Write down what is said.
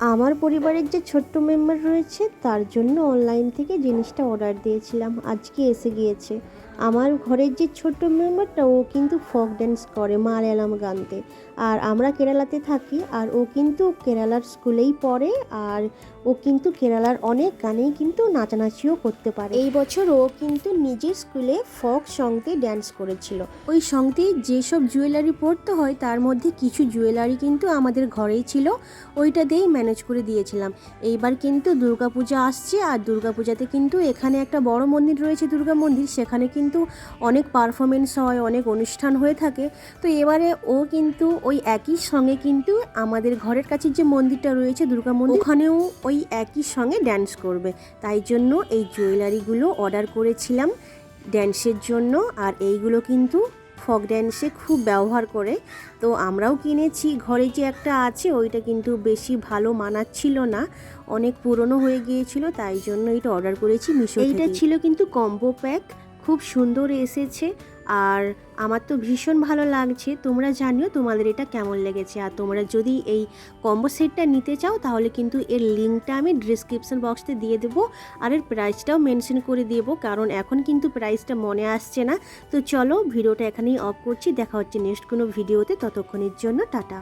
আমার পরিবারের যে ছোট্ট মেম্বার রয়েছে, তার জন্য অনলাইন থেকে জিনিসটা অর্ডার দিয়েছিলাম। আজকে এসে গিয়েছে। আমার ঘরের যে ছোট্ট মেম্বারটা, ও কিন্তু ফক ড্যান্স করে মালায়ালাম গানতে। আর আমরা কেরালাতে থাকি, আর ও কিন্তু কেরালার স্কুলেই পড়ে, আর ও কিন্তু কেরালার অনেক গানেই কিন্তু নাচানাচিও করতে পারে। এই বছর ও কিন্তু নিজের স্কুলে ফক সঙ্গতে ড্যান্স করেছিল। ওই সঙ্গতে যেসব জুয়েলারি পরতে হয়, তার মধ্যে কিছু জুয়েলারি কিন্তু আমাদের ঘরেই ছিল, ওইটা দিয়েই ম্যানেজ করে দিয়েছিলাম। এইবার কিন্তু দুর্গাপূজা আসছে, আর দুর্গাপূজাতে কিন্তু এখানে একটা বড় মন্দির রয়েছে, দুর্গা মন্দির, সেখানে কিন্তু অনেক পারফরমেন্স হয় অনেক অনুষ্ঠান হয়ে থাকে। তো এবারে ও কিন্তু ওই একই সঙ্গে কিন্তু আমাদের ঘরের কাছে যে মন্দিরটা রয়েছে দুর্গা মন্দির ওখানেও ওই একই সঙ্গে ড্যান্স করবে। তাই জন্য এই জুয়েলারিগুলো অর্ডার করেছিলাম ড্যান্সের জন্য। আর এইগুলো কিন্তু ফক ড্যান্সে খুব ব্যবহার করে। তো আমরাও কিনেছি। ঘরে যে একটা আছে ওইটা কিন্তু বেশি ভালো মানাচ্ছিল না। অনেক পুরনো হয়ে গিয়েছিল তাই জন্য এটা অর্ডার করেছি মিশো এইটা ছিল কিন্তু কম্বো প্যাক খুব সুন্দর এসেছে আর আমার তো ভীষণ ভালো লাগছে। তোমরা জানিও তোমাদের এটা কেমন লেগেছে। আর তোমরা যদি এই কম্বো সেটটা নিতে চাও তাহলে কিন্তু এর লিঙ্কটা আমি ডিসক্রিপশন বক্সে দিয়ে দেবো আর এর প্রাইসটাও মেনশন করে দেবো। কারণ এখন কিন্তু প্রাইসটা মনে আসছে না। তো চলো ভিডিওটা এখানেই অফ করছি। দেখা হচ্ছে নেক্সট কোনো ভিডিওতে ততক্ষণের জন্য টাটা।